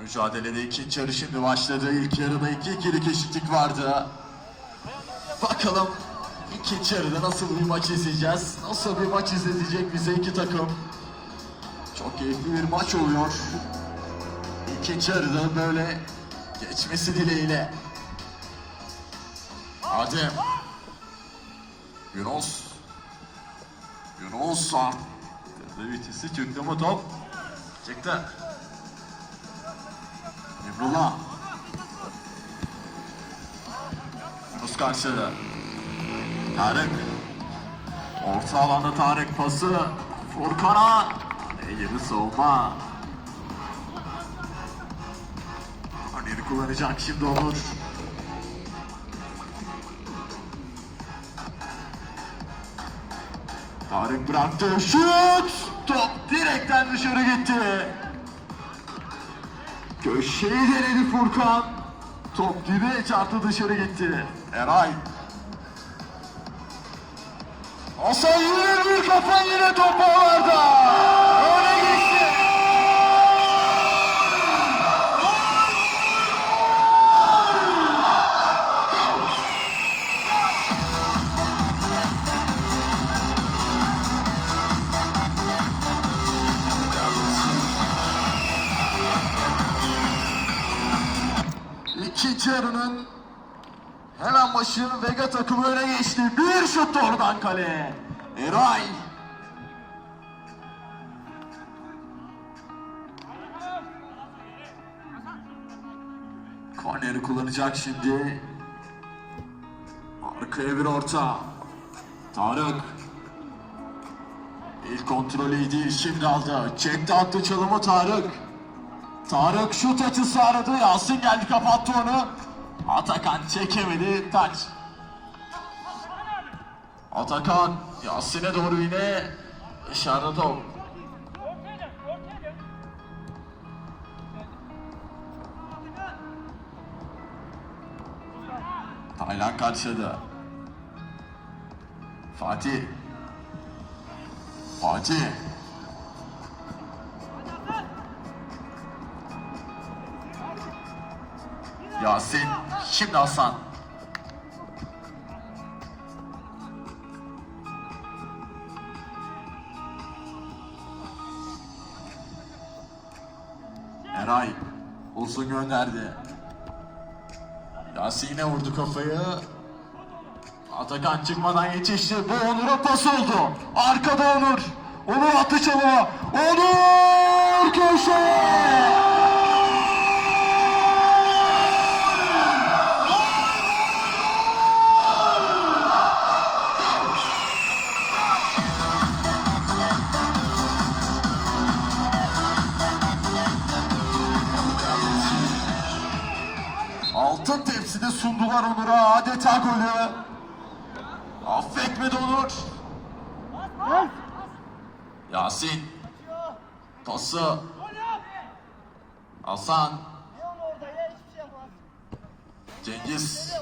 Mücadelede ikinci yarı şimdi başladı. İlk yarıda iki ikilik eşitlik vardı. Bakalım ikinci yarıda nasıl bir maç izleyeceğiz? Nasıl bir maç izletecek bize iki takım? Çok keyifli bir maç oluyor. İkinci yarıda böyle geçmesi dileğiyle. Adem. Yunus. Yunus artık. Vitesi çıktı mı top? Çıktı. Emrullah. Yunus karşıda. Tarık. Orta alanda Tarık pası. Furkan'a. Yeni savunma. Kullanacak şimdi Onur. Tarık bıraktı. Şut! Top direkten dışarı gitti. Köşeyi denedi Furkan. Top dibe çarptı dışarı gitti. Eray. Hasan yine bir kafa yine top ağlarda. Öne İkinci yarının hemen başının Vega takımı öne geçti. Bir şut da oradan kaleye. Eray. Korneri kullanacak şimdi. Arkaya bir orta. Tarık. İlk kontrolü iyi değil şimdi aldı. Çekti attı çalımı Tarık. Tarık şut açısı aradı. Yasin geldi kapattı onu. Atakan çekemedi. Taç. Atakan Yasin'e doğru yine dışarıda top. Taylan karşıda. Fatih. Fatih. Yasin. Şimdi Hasan. Eray uzun gönderdi. Yasin yine vurdu kafayı. Atakan çıkmadan yetişti. Bu Onur'a pas oldu. Arkada Onur. Onur attı çalıma. Onur köşeye. Adeta golü. Affetmedi Onur. Yasin. Pası. Hasan. Cengiz.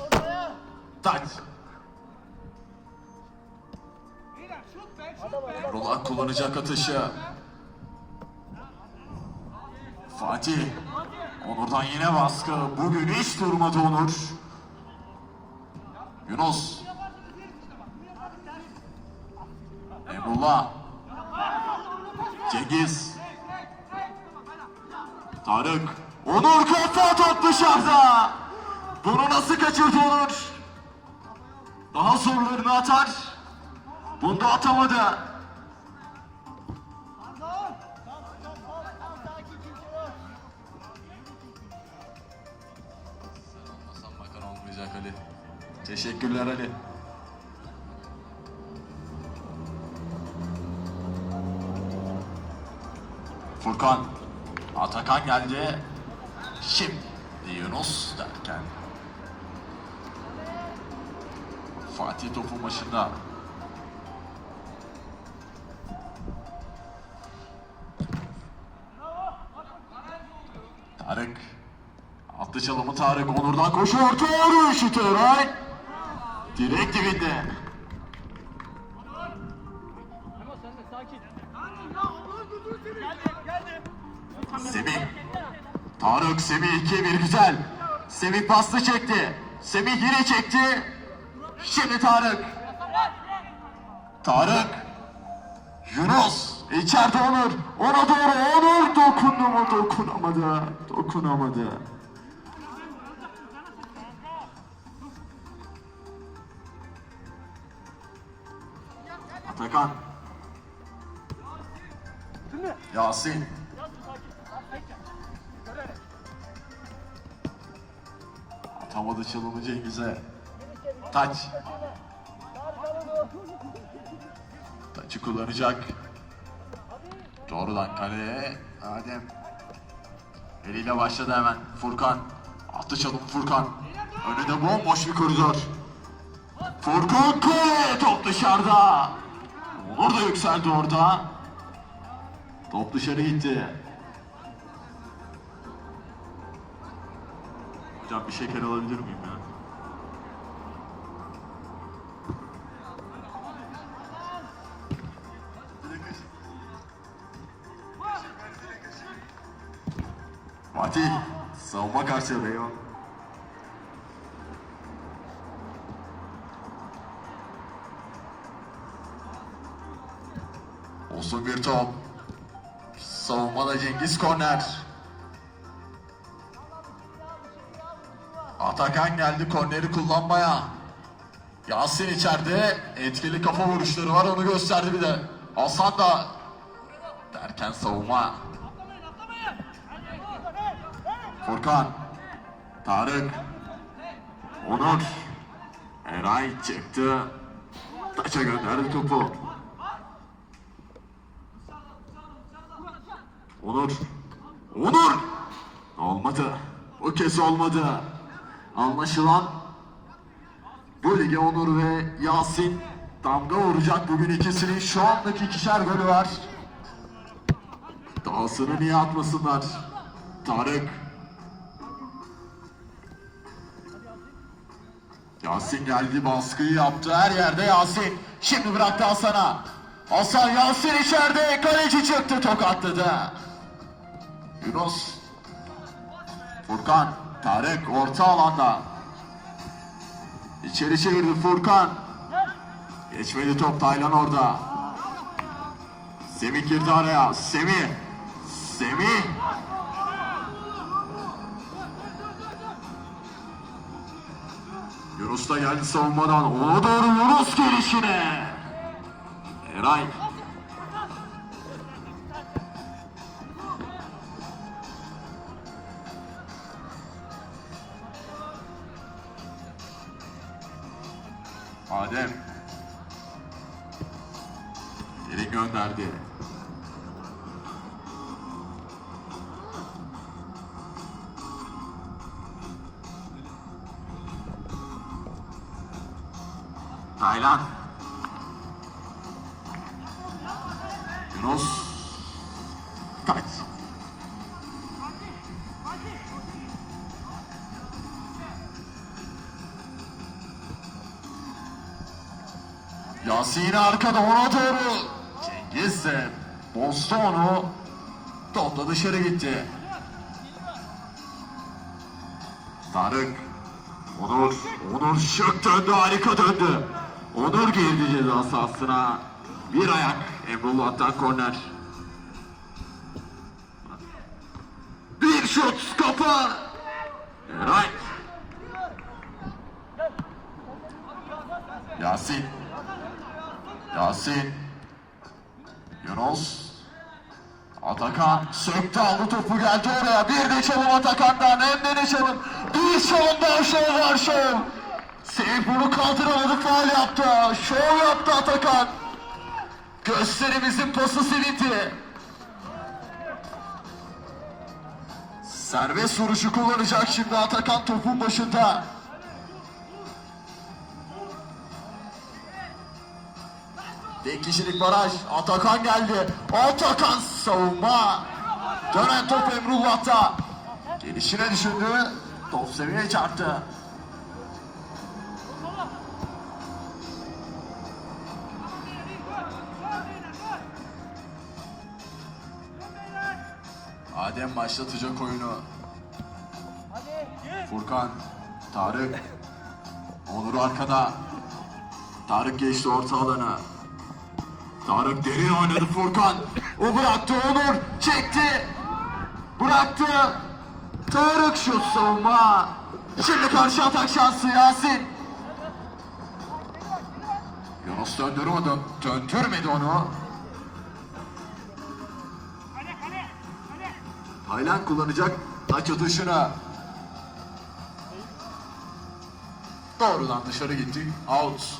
Tak. Emrullah kullanacak atışı. Fatih. Onur'dan yine baskı. Bugün hiç durmadı Onur. Yunus. Emrullah. Cengiz. Tarık. Onur kafa top dışarıda. Bunu nasıl kaçırdı Onur? Daha zorlarını atar. Bunda atamadı. Teşekkürler Ali. Furkan. Atakan geldi. Şimdi Yunus derken. Fatih topun başında. Tarık. Attı çalımı Tarık. Onur'dan koşuyor. Doğru şutu. Direkt dibinde. Semih. Tarık Semih 2-1 güzel. Semih pastı çekti. Semih yine çekti. Şimdi Tarık. Tarık. Yunus. içeride Onur. Ona doğru Onur. Dokundu mu? Dokunamadı. Dokunamadı. Yasin. Atamadı çalımı Cengiz'e. Taç. Taçı kullanacak. Doğrudan kaleye. Adem. Eliyle başladı hemen. Furkan. Attı çalım Furkan. Önünde bomboş bir koridor. Furkan kaleye. Top dışarıda. Onur da yükseldi orada. Top dışarı gitti. Hocam bir şeker alabilir miyim ya? Fatih, savunma karşı Reyon. Olsun bir top. Savunmada Cengiz Korner. Atakan geldi korneri kullanmaya. Yasin içeride etkili kafa vuruşları var onu gösterdi bir de. Hasan da derken savunma. Furkan. Tarık. Onur. Eray çıktı. Taça gönderdi topu. Onur. Onur. Olmadı. Bu kez olmadı. Anlaşılan bu lige Onur ve Yasin damga vuracak bugün ikisinin şu andaki ikişer golü var. Dahasını niye atmasınlar? Tarık. Yasin geldi baskıyı yaptı her yerde Yasin. Şimdi bıraktı Hasan'a. Hasan Yasin içeride kaleci çıktı tokatladı. Yunus. Furkan. Tarık orta alanda. İçeri çevirdi Furkan. Geçmedi top Taylan orada. Semih girdi araya. Semih. Semih. Yunus da geldi savunmadan. Ona doğru Yunus gelişine. Eray. Arkada ona doğru. Cengiz de bozdu onu. Top da dışarı gitti. Tarık. Onur. Onur şık döndü harika döndü. Onur girdi ceza sahasına. Bir ayak Emrullah'tan korner. Bir şut kapı. Eray. Yasin. Yasin. Yunus. Atakan söktü aldı topu geldi oraya. Bir de çalım Atakan'dan hem de ne çalım. Bir çalım daha şov var şov. Seyf bunu kaldıramadı faal yaptı. Şov yaptı Atakan. Gösterimizin pası silindi. Serbest vuruşu kullanacak şimdi Atakan topun başında. kişilik baraj. Atakan geldi. Atakan savunma. Dönen top Emrullah'ta. Gelişine düşündü. Top seviyeye çarptı. Adem başlatacak oyunu. Furkan, Tarık, Onur arkada. Tarık geçti orta alana. Tarık derin oynadı Furkan. O bıraktı Onur. Çekti. Bıraktı. Tarık şut savunma. Şimdi karşı atak şansı Yasin. Yunus döndürmedi, döndürmedi onu. Taylan kullanacak taç atışını. Doğrudan dışarı gitti. Out.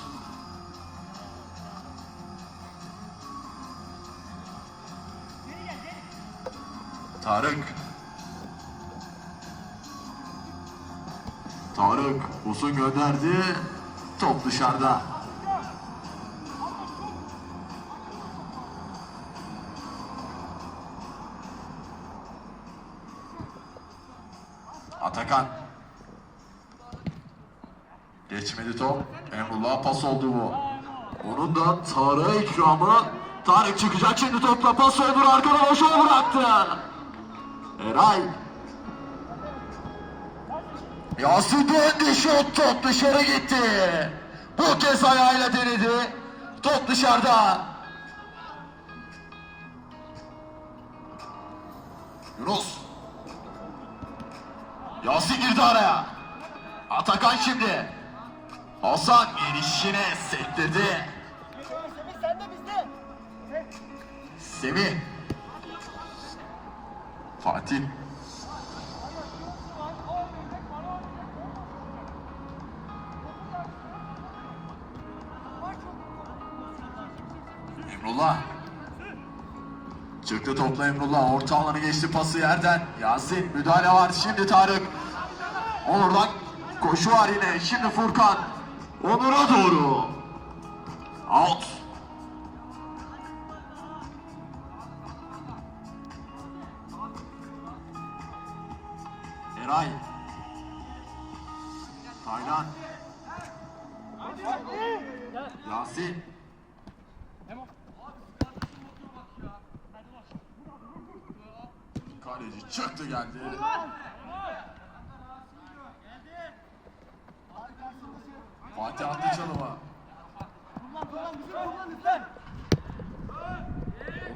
Tarık. Tarık uzun gönderdi. Top dışarıda. Atakan. Geçmedi top. Emrullah pas oldu bu. Onun da Tarık'a ikramı. Tarık çıkacak şimdi topla pas olur arkada boşa bıraktı. Eray. Yasin döndü şut top dışarı gitti. Bu kez ayağıyla denedi. Top dışarıda. Yunus. Yasin girdi araya. Atakan şimdi. Hasan gelişine sektirdi. Semih Fatih. Emrullah. Çıktı topla Emrullah. Orta alanı geçti pası yerden. Yasin müdahale var. Şimdi Tarık. Onur'dan koşu var yine. Şimdi Furkan. Onur'a doğru. Out.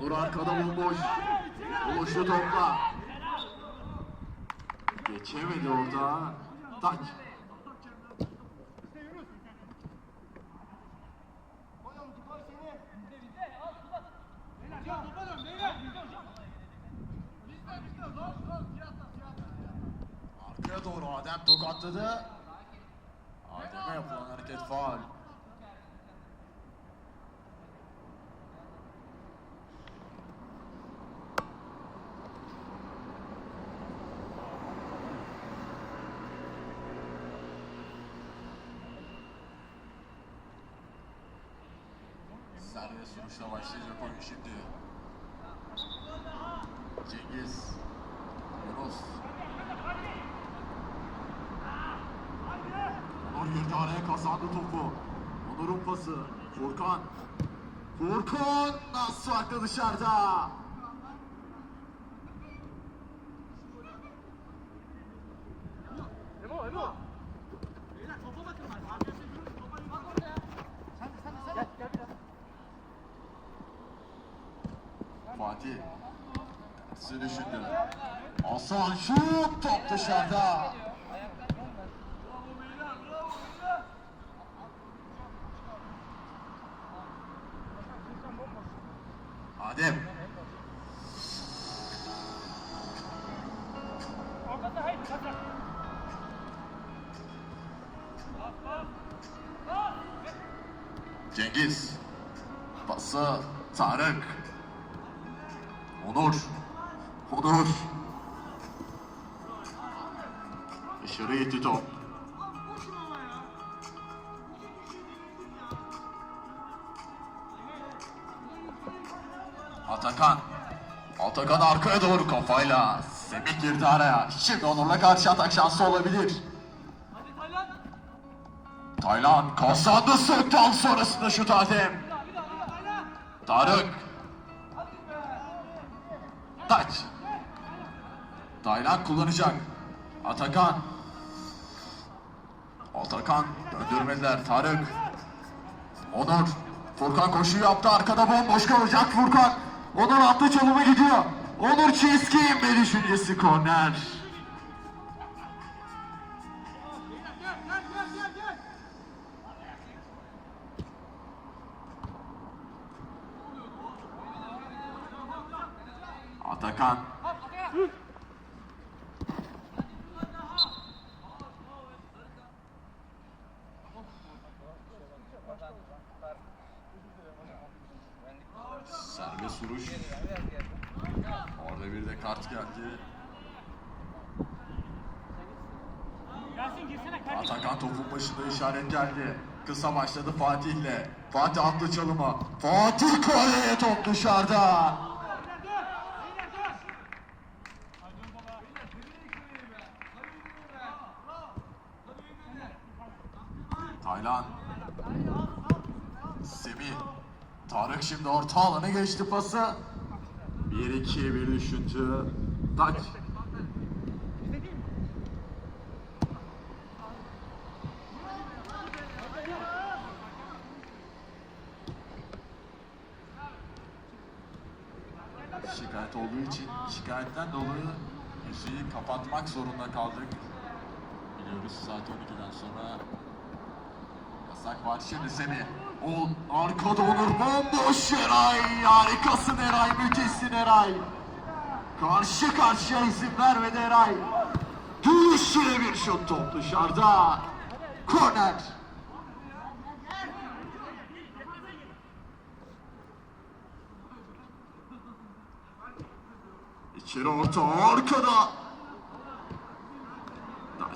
Olur arkada bomboş. Boşlu topla. Geçemedi orada. Taç. Arkaya doğru Adem tokatladı. Adem'e yapılan hareket faal. Vuruşla başlayacak oyun şimdi. Cengiz. Yunus. Onur girdi araya kazandı topu. Onur'un pası. Furkan. Furkan nasıl farklı dışarıda. Emo Emo. Gel gel biraz. Fatih. Tersi düşündü. Hasan şut top dışarıda. Adem. Ortada haydi kaçak. Cengiz. Pası Tarık. Onur. Onur. Dışarı gitti top. Atakan. Atakan arkaya doğru kafayla. Semih girdi araya. Şimdi Onur'la karşı atak şansı olabilir. Taylan kazandı Söktal sonrasında şut Adem. Tarık. Taç. Taylan kullanacak. Atakan. Atakan döndürmediler. Tarık. Onur. Furkan koşu yaptı. Arkada bomboş kalacak Furkan. Onur attı çalımı gidiyor. Onur Çeski inme düşüncesi korner. Başında işaret geldi. Kısa başladı Fatih'le. Fatih attı çalıma. Fatih kaleye top dışarıda. Taylan. Semih. Tarık şimdi orta alana geçti pası. 1-2 bir düşündü. Taç. Kapatmak zorunda kaldık. Biliyoruz saat 12'den sonra yasak var. Şimdi seni o arkada olur bomboş Eray. Harikasın Eray, müthişsin Eray. Karşı karşıya izin vermedi Eray. Düşüre bir şut top dışarıda. Korner. İçeri orta arkada.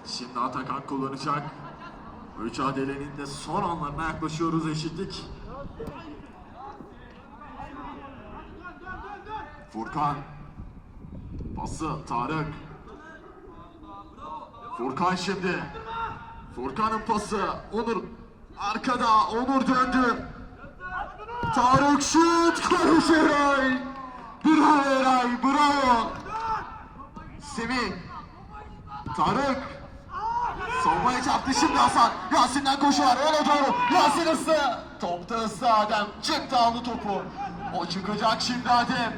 Şimdi Atakan kullanacak. Mücadelenin de son anlarına yaklaşıyoruz eşitlik. Furkan. Pası Tarık. Furkan şimdi. Furkan'ın pası. Onur arkada. Onur döndü. Tarık şut. Konuş Eray. Bravo Eray. Bravo. Semih. Tarık. Savunmaya çarptı şimdi Hasan. Yasin'den koşu var. Ona doğru. Yasin hızlı. Topta hızlı Adem. Çıktı aldı topu. O çıkacak şimdi Adem.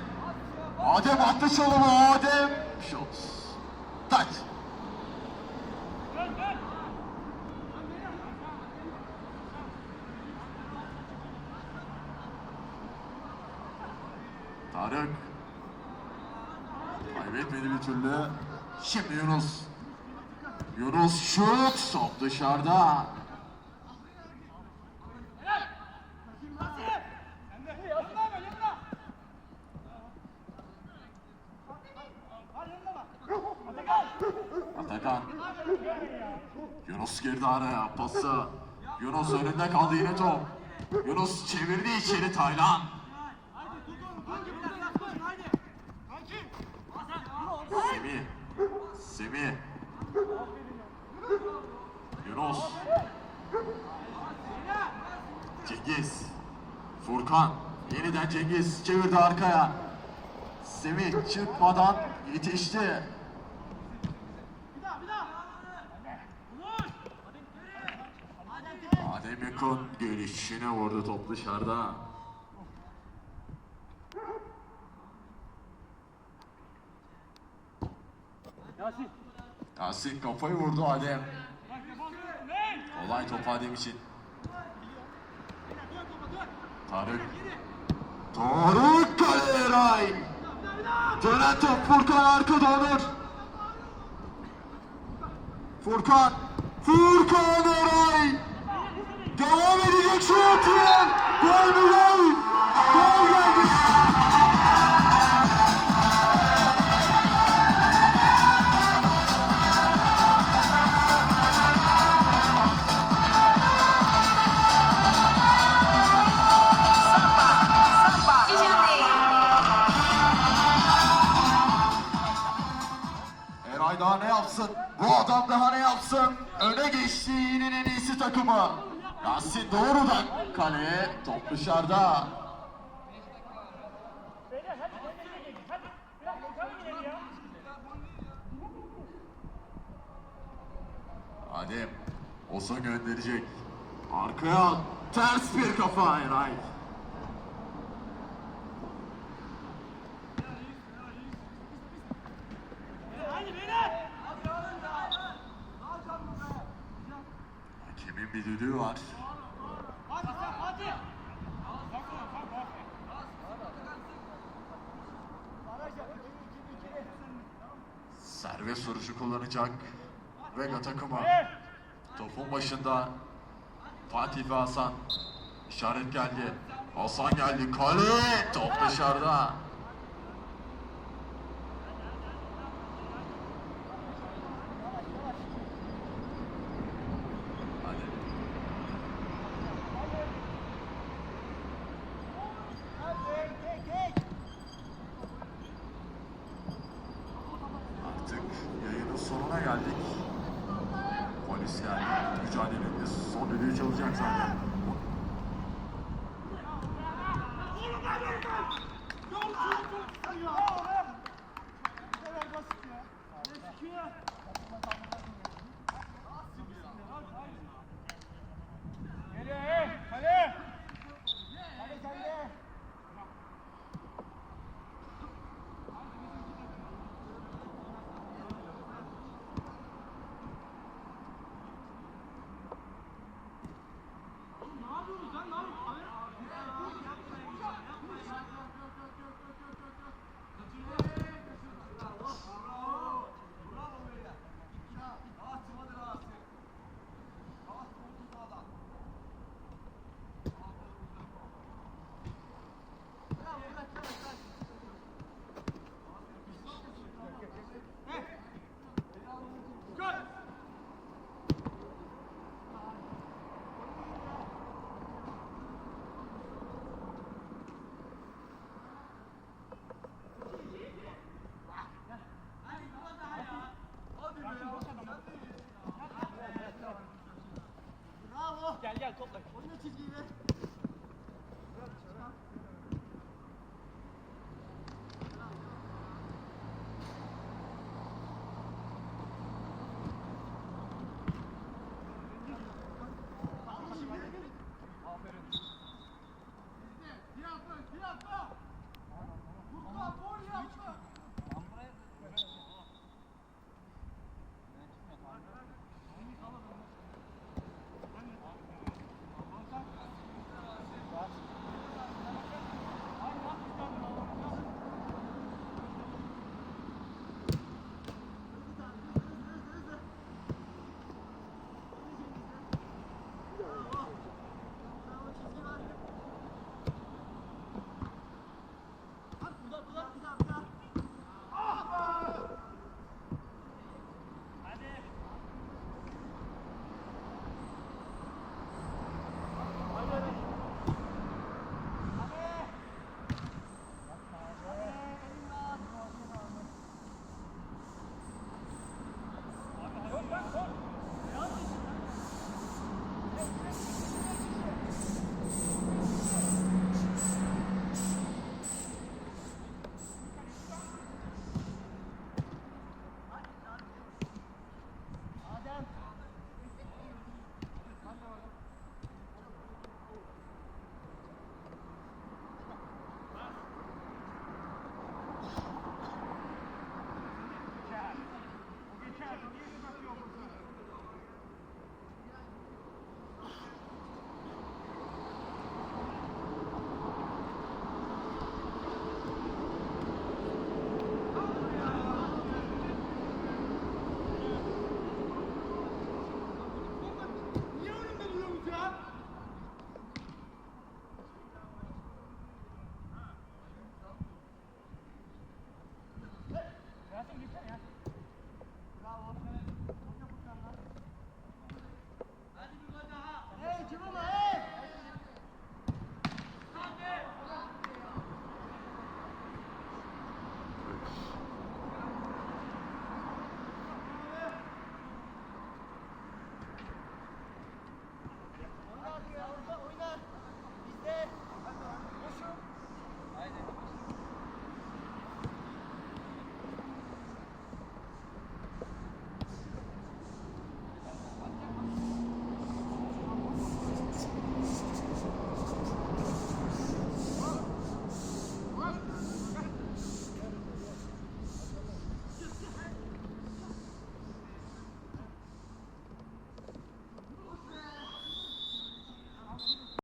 Adem attı çalımı. Adem. Şut. Taç. Tarık. Kaybetmedi bir türlü. Şimdi Yunus. Yunus şut. Top dışarıda. Atakan. Yunus girdi araya. Pası. Yunus önünde kaldı yine top. Yunus çevirdi içeri Taylan. Semih. Semih. Yunus. Cengiz. Furkan. Yeniden Cengiz çevirdi arkaya. Semih çıkmadan yetişti. Adem Yakın gelişine vurdu top dışarıda. Yasin. Yasin kafayı vurdu Adem. Olay top Adem için. Tarık. Tarık kale Eray. Dönen top Furkan arkada Onur. Furkan. Furkan Eray. Devam edecek şut. Gol mü gol? Gol daha ne yapsın? Bu adam daha ne yapsın? Öne geçti yine en iyisi takımı. Yasin doğrudan kaleye top dışarıda. Adem Osa gönderecek. Arkaya ters bir kafa Eray. Bir düdüğü var. Serbest vuruşu kullanacak. Vega takımı. Topun başında Fatih ve Hasan. İşaret geldi. Hasan geldi. Kale. Top dışarıda.